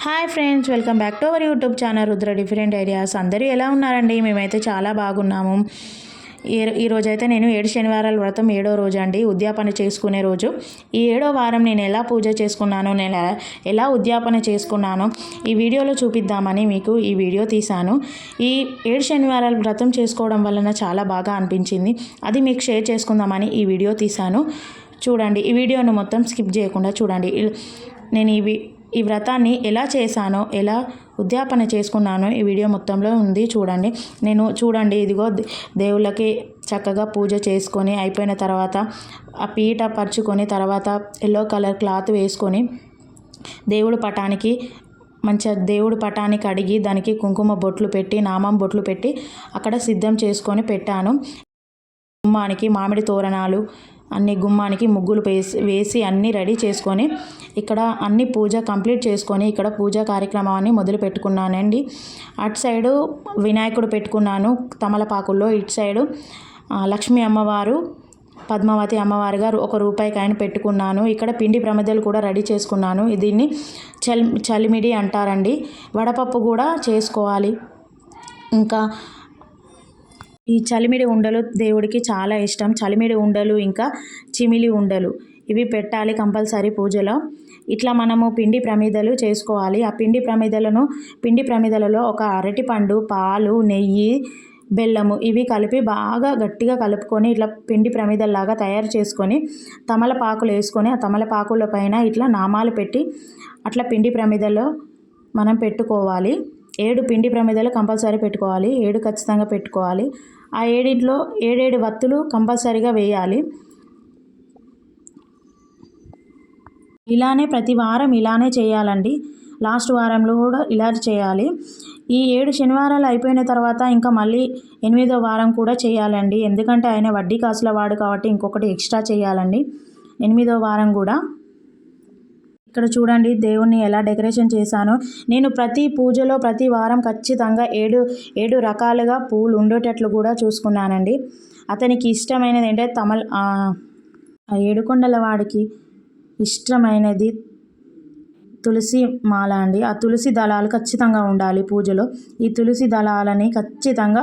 Hi friends welcome back to our YouTube channel Rudra different ideas. అందరూ ఎలా ఉన్నారండి? మేమైతే చాలా బాగున్నాము. ఈ ఈరోజైతే నేను ఏడు శనివారాల వ్రతం ఏడో రోజు అండి ఉద్యాపన చేసుకునే రోజు. ఈ ఏడో వారం నేను ఎలా పూజ చేసుకున్నాను నేను ఎలా- ఎలా ఉద్యాపన చేసుకున్నాను ఈ వీడియోలో చూపిద్దామని మీకు ఈ వీడియో తీశాను. ఈ ఏడు శనివారాల వ్రతం చేసుకోవడం వలన చాలా బాగా అనిపించింది. అది మీకు షేర్ చేసుకుందామని ఈ వీడియో తీశాను. చూడండి ఈ వీడియోను మొత్తం స్కిప్ చేయకుండా చూడండి. నేను ఈ ఈ వ్రతాన్ని ఎలా చేశానో ఎలా ఉద్యాపన చేసుకున్నానో ఈ వీడియో మొత్తంలో ఉంది చూడండి. నేను చూడండి ఇదిగో దేవుళ్ళకి చక్కగా పూజ చేసుకొని అయిపోయిన తర్వాత ఆ పీట పరుచుకొని తర్వాత ఎల్లో కలర్ క్లాత్ వేసుకొని దేవుడు పటానికి మంచిగా దేవుడు పటానికి కడిగి దానికి కుంకుమ బొట్లు పెట్టి నామం బొట్లు పెట్టి అక్కడ సిద్ధం చేసుకొని పెట్టాను. గుమ్మానికి మామిడి తోరణాలు అన్ని గుమ్మానికి ముగ్గులు వేసి వేసి అన్నీ రెడీ చేసుకొని ఇక్కడ అన్ని పూజ కంప్లీట్ చేసుకొని ఇక్కడ పూజా కార్యక్రమాన్ని మొదలు పెట్టుకున్నానండి. అటు సైడు వినాయకుడు పెట్టుకున్నాను తమలపాకుల్లో. ఇటు సైడు లక్ష్మీ అమ్మవారు పద్మావతి అమ్మవారిగా ఒక రూపాయి కాయను పెట్టుకున్నాను. ఇక్కడ పిండి ప్రమదలు కూడా రెడీ చేసుకున్నాను. దీన్ని చల్ చలిమిడి అంటారండి. వడపప్పు కూడా చేసుకోవాలి. ఇంకా ఈ చలిమిడి ఉండలు దేవుడికి చాలా ఇష్టం. చలిమిడి ఉండలు ఇంకా చిమిలి ఉండలు. ఇవి పెట్టాలి కంపల్సరీ పూజలో. ఇట్లా మనము పిండి ప్రమిదలు చేసుకోవాలి. ఆ పిండి ప్రమిదలను పిండి ప్రమిదలలో ఒక అరటిపండు పాలు నెయ్యి బెల్లము ఇవి కలిపి బాగా గట్టిగా కలుపుకొని ఇట్లా పిండి ప్రమిదల్లాగా తయారు చేసుకొని తమలపాకులు వేసుకొని ఆ తమలపాకుల పైన ఇట్లా నామాలు పెట్టి అట్లా పిండి ప్రమిదలో మనం పెట్టుకోవాలి. ఏడు పిండి ప్రమిదలు కంపల్సరీ పెట్టుకోవాలి. ఏడు ఖచ్చితంగా పెట్టుకోవాలి. ఆ ఏడింట్లో ఏడేడు వత్తులు కంపల్సరీగా వేయాలి. ఇలానే ప్రతి వారం ఇలానే చేయాలండి. లాస్ట్ వారంలో కూడా ఇలా చేయాలి. ఈ ఏడు శనివారాలు అయిపోయిన తర్వాత ఇంకా మళ్ళీ ఎనిమిదో వారం కూడా చేయాలండి. ఎందుకంటే ఆయన వడ్డీ కాసుల వాడు కాబట్టి ఇంకొకటి ఎక్స్ట్రా చేయాలండి. ఎనిమిదో వారం కూడా. ఇక్కడ చూడండి దేవుణ్ణి ఎలా డెకరేషన్ చేశానో. నేను ప్రతి పూజలో ప్రతి వారం ఖచ్చితంగా ఏడు ఏడు రకాలుగా పూలు ఉండేటట్లు కూడా చూసుకున్నానండి. అతనికి ఇష్టమైనది ఏంటంటే తమల్ ఏడుకొండల వాడికి ఇష్టమైనది తులసి మాల అండి. ఆ తులసి దళాలు ఖచ్చితంగా ఉండాలి పూజలో. ఈ తులసి దళాలని ఖచ్చితంగా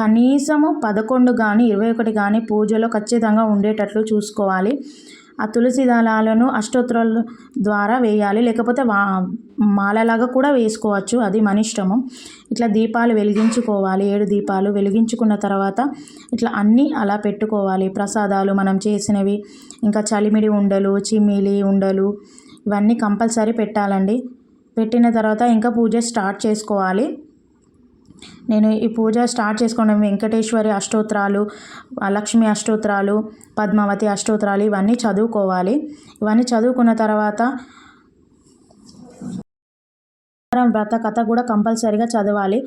కనీసము పదకొండు కానీ ఇరవై ఒకటి కానీ పూజలో ఖచ్చితంగా ఉండేటట్లు చూసుకోవాలి. ఆ తులసి దళాలను అష్టోత్తరాల ద్వారా వేయాలి. లేకపోతే వా మాలలాగా కూడా వేసుకోవచ్చు. అది మన ఇష్టము. ఇట్లా దీపాలు వెలిగించుకోవాలి. ఏడు దీపాలు వెలిగించుకున్న తర్వాత ఇట్లా అన్నీ అలా పెట్టుకోవాలి. ప్రసాదాలు మనం చేసినవి ఇంకా చలిమిడి ఉండలు చిమ్మిలి ఉండలు ఇవన్నీ కంపల్సరీ పెట్టాలండి. పెట్టిన తర్వాత ఇంకా పూజ స్టార్ట్ చేసుకోవాలి. నేను ఈ పూజ స్టార్ట్ చేసుకోవడం వెంకటేశ్వరి అష్టోత్తరాలు లక్ష్మి అష్టోత్తరాలు పద్మావతి అష్టోత్తరాలు ఇవన్నీ చదువుకోవాలి. ఇవన్నీ చదువుకున్న తర్వాత వ్రత కథ కూడా కంపల్సరీగా చదవాలి.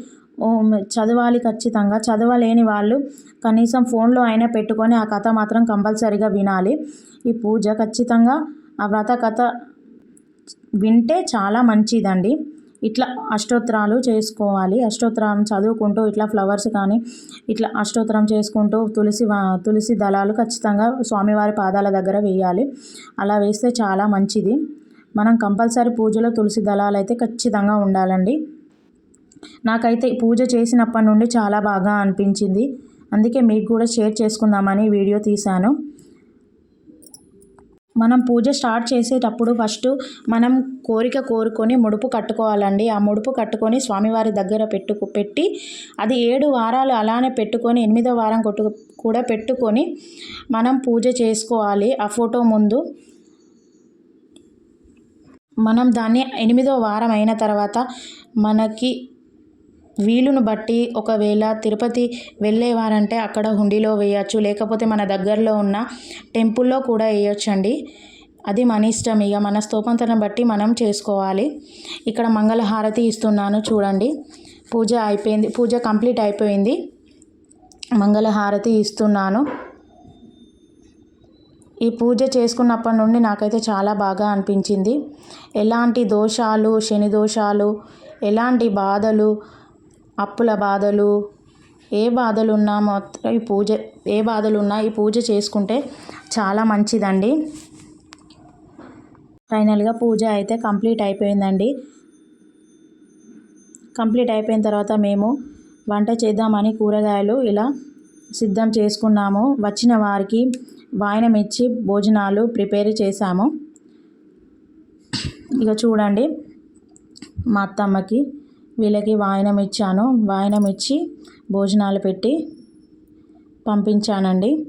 చదవాలి ఖచ్చితంగా. చదవలేని వాళ్ళు కనీసం ఫోన్లో అయినా పెట్టుకొని ఆ కథ మాత్రం కంపల్సరీగా వినాలి. ఈ పూజ ఖచ్చితంగా ఆ వ్రత కథ వింటే చాలా మంచిదండి. ఇట్లా అష్టోత్తరాలు చేసుకోవాలి. అష్టోత్తరం చదువుకుంటూ ఇట్లా ఫ్లవర్స్ కానీ ఇట్లా అష్టోత్తరం చేసుకుంటూ తులసి తులసి దళాలు ఖచ్చితంగా స్వామివారి పాదాల దగ్గర వేయాలి. అలా వేస్తే చాలా మంచిది. మనం కంపల్సరీ పూజలో తులసి దళాలు అయితే ఖచ్చితంగా ఉండాలండి. నాకైతే పూజ చేసినప్పటి నుండి చాలా బాగా అనిపించింది. అందుకే మీకు కూడా షేర్ చేసుకుందామని వీడియో తీశాను. మనం పూజ స్టార్ట్ చేసేటప్పుడు ఫస్ట్ మనం కోరిక కోరుకొని ముడుపు కట్టుకోవాలండి. ఆ ముడుపు కట్టుకొని స్వామివారి దగ్గర పెట్టు పెట్టి అది ఏడు వారాలు అలానే పెట్టుకొని ఎనిమిదో వారం కొట్టు కూడా పెట్టుకొని మనం పూజ చేసుకోవాలి. ఆ ఫోటో ముందు మనం దాన్ని ఎనిమిదో వారం అయిన తర్వాత మనకి వీలును బట్టి ఒకవేళ తిరుపతి వెళ్ళేవారంటే అక్కడ హుండీలో వేయచ్చు లేకపోతే మన దగ్గరలో ఉన్న టెంపుల్లో కూడా వేయొచ్చండి. అది మన ఇష్టం. ఇక మన స్తోపంతరం బట్టి మనం చేసుకోవాలి. ఇక్కడ మంగళహారతి ఇస్తున్నాను చూడండి. పూజ అయిపోయింది. పూజ కంప్లీట్ అయిపోయింది. మంగళహారతి ఇస్తున్నాను. ఈ పూజ చేసుకున్నప్పటి నుండి నాకైతే చాలా బాగా అనిపించింది. ఎలాంటి దోషాలు శని దోషాలు ఎలాంటి బాధలు అప్పుల బాధలు ఏ బాధలు ఉన్నా మాత్రం ఈ పూజ ఏ బాధలు ఉన్నా ఈ పూజ చేసుకుంటే చాలా మంచిదండి. ఫైనల్గా పూజ అయితే కంప్లీట్ అయిపోయిందండి. కంప్లీట్ అయిపోయిన తర్వాత మేము వంట చేద్దామని కూరగాయలు ఇలా సిద్ధం చేసుకున్నాము. వచ్చిన వారికి వాయనం ఇచ్చి భోజనాలు ప్రిపేర్ చేశాము. ఇక చూడండి మా అత్తమ్మకి వీళ్ళకి వాయనం ఇచ్చాను. వాయనం ఇచ్చి భోజనాలు పెట్టి పంపించానండి.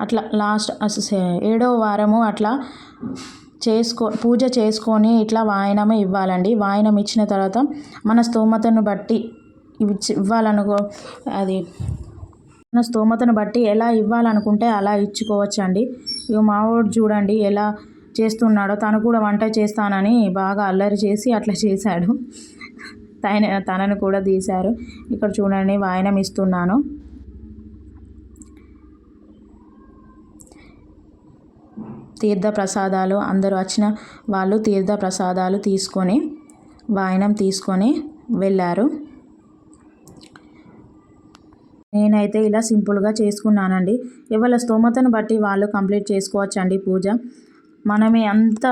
అట్లా లాస్ట్ ఏడో వారము అట్లా చేసుకో పూజ చేసుకొని ఇట్లా వాయనమే ఇవ్వాలండి. వాయనం ఇచ్చిన తర్వాత మన స్తోమతను బట్టి ఇవ్చి- ఇవ్వాలనుకో అది మన స్తోమతను బట్టి ఎలా ఇవ్వాలనుకుంటే అలా ఇచ్చుకోవచ్చండి. ఇక మావాడు చూడండి ఎలా చేస్తున్నాడో తను కూడా వంట చేస్తానని బాగా అల్లరి చేసి అట్లా చేశాడు. తన తనను కూడా తీశారు. ఇక్కడ చూడండి వాయనం ఇస్తున్నాను. తీర్థ ప్రసాదాలు అందరూ వచ్చిన వాళ్ళు తీర్థ ప్రసాదాలు తీసుకొని వాయనం తీసుకొని వెళ్ళారు. నేనైతే ఇలా సింపుల్గా చేసుకున్నానండి. ఎవరి స్తోమతను బట్టి వాళ్ళు కంప్లీట్ చేసుకోవచ్చండి పూజ. మనమే అంత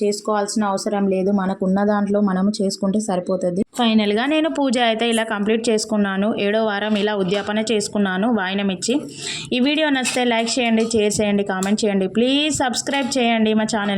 చేసుకోవాల్సిన అవసరం లేదు. మనకున్న దాంట్లో మనము చేసుకుంటే సరిపోతుంది. ఫైనల్గా నేను పూజ అయితే ఇలా కంప్లీట్ చేసుకున్నాను. ఏడో వారం ఇలా ఉద్యాపన చేసుకున్నాను వాయినం ఇచ్చి ఈ వీడియో నచ్చితే లైక్ చేయండి షేర్ చేయండి కామెంట్ చేయండి. ప్లీజ్ సబ్స్క్రైబ్ చేయండి మా ఛానల్.